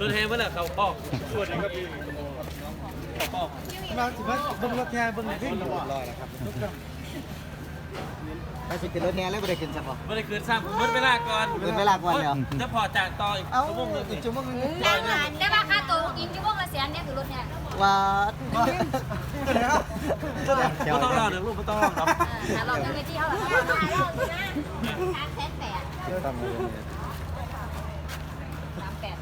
รถแฮมเมื่อไหร่เขาคอกส่วนนี้ก็มีเขาคอกมาสิว่าเบิ่งรถแท้เบิ่งวิ่งรอนะครับไปสิขึ้นรถแท้แล้วบ่ได้ขึ้นซับ่ไม่ได้คืนซ้ำเมื่อเวลาก่อนเบิ่งเวลาก่อนแล้วจะพอจากต่ออีกเอ้าชั่วโมงหนึงอีกชั่วโมงนึงได้มาได้มาค่าตัวกินชั่วโมงละแสนเนี่ยคือรถเนี่ยว่าแล้วไม่ต้องรอเดี๋ยวลูกไม่ต้องรอครับอ่าเราเงินไปที่เท่าไหร่เราเราสินะสามแสนแปดสามแปด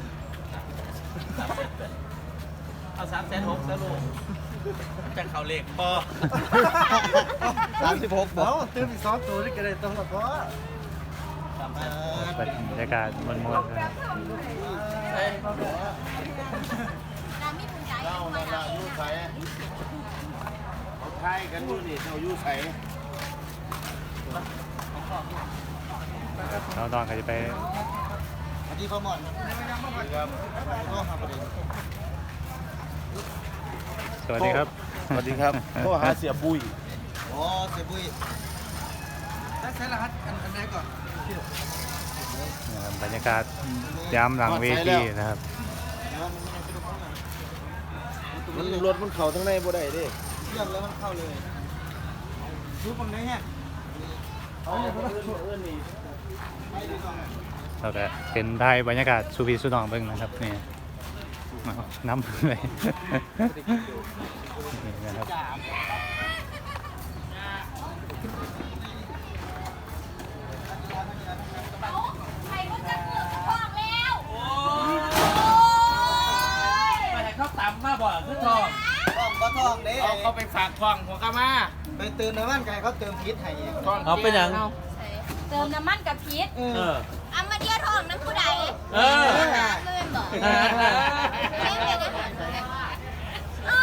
เอาสามแสนหกแล้วลูกจากเขาเลขพอสามสิบหกบ่ตื่นอีกสองตัวนี่ก็ได้ต้องละบ่บรรยากาศมวลๆนะครับน้ำมีปุ่นใจเราไม่ได้ใช่กันดูนี่เขาอยู่ใส่เราตอนก็จะไปสวัสดีพ่อหมอนครับพ่อครับส วัสดีสวัสดีครับ สวัสดีครับโทรหาเสียปุ้ยอ๋อเสียบุ้ยได้ใช้รหัสอันอันไหนก่อนนะครับบรรยากาศยามหลังเวทีนะครับมันรถมันเข่าทั้งในบ่ได้เด้เรื่องแล้วมันเข้าเลยรู้ปังไหนฮะเอาเอื้อนนี่แล้วก็เป็นไทยบรรยากาศสุพีสุนองเบิ้งนะครับนี่เอา น้ำเลยนี่นะครับใครรู้จักเมืองทองแล้วโอ้ยไปให้เขาตำมาบ่ขึ้นทองท้องก็ท้องเด้เอาเขาไปฝากทองหัวกามาไปเติมน้ำมันไก่เขาเติมพิษให้ทองเอาเป็นยังเติมน้ำมันกับพีชเอเออออามาเดียทองน้ำผู้ใดเออน้ำ เลยบอกเออไม่เป็นอาหารเลยอ๋อ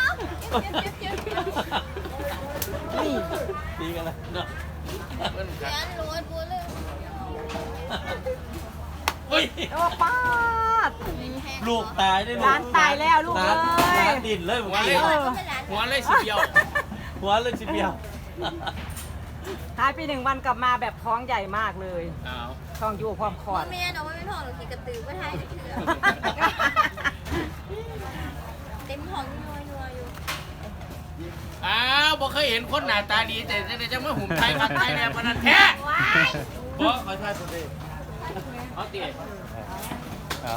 ดีกันแล้วเนาะเสียนรถบัวเลยอุ้ยโอ้ป้าดลูกตายได้ลูกร้านตายแล้วลูกร้านเอ้ย ร้านดินเลยผมไอ้เลยคนเป็นหลานหัวเลยสิเดียว หัวเลยสิเดียว หายไปหนึ่งวันกลับมาแบบท้องใหญ่มากเลย อ้าว ท้องอยู่พร้อมคลอพ่อดแม่เนาะว่าไม่ทองหรอกขี่กระตือก็ไทยเถื่อเต็มท้องนัวนัวอยู่อ้าวบ่เคยเห็นคนหน้าตาดีแต่แต่จะมาหุ่มไทยกับไทยแล้วปานนั้นแท้ว้ายบ่ขอทายสุดเลยเอาติเอา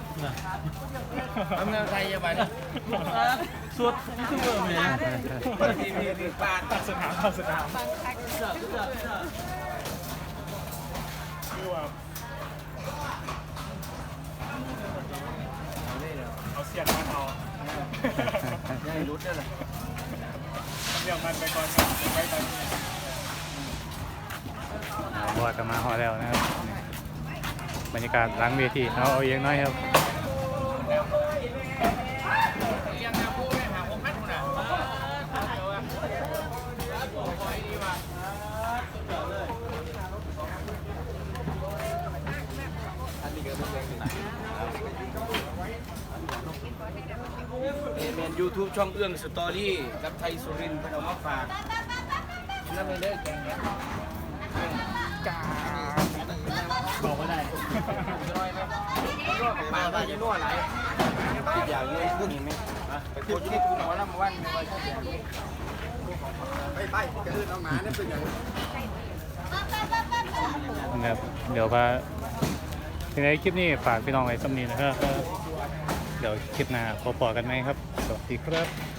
ทำงานไทยยังไงนี่สวดนี่คือเบอร์ไหมทีมีมีปาดตัดสนามตัดสนามเอาเสียงมาเอายังรู้ได้เลยเดี๋ยวมันไปก่อนครับไปตอนนี้เอาบอดกันมาหอแล้วนะครับนี่บรรยากาศหลังเวทีเอาเอาเองน้อยครับ เลี้ยงน้ำผู้แม่หาผมพัดหุ่นอะ YouTube ช่องเอื้องสตอรี่กับไทยสุรินทร์เพิ่นเอามาฝากนั่นไปเลยแกงเนี่ยบอกว่าได้มาบ้านจะนวดอะไรอยากเลยพูดนี่ไหมไปโคตรที่คุณหมอลำวันไม่ว่าจะแดงไปไปกระดือเอาหมาเนี่ยเป็นอย่างนะครับเดี๋ยวว่าในคลิปนี้ฝากพี่น้องไว้สำนีนะครับ เดี๋ยวคลิปหน้าพบกันไหมครับ สวัสดีครับ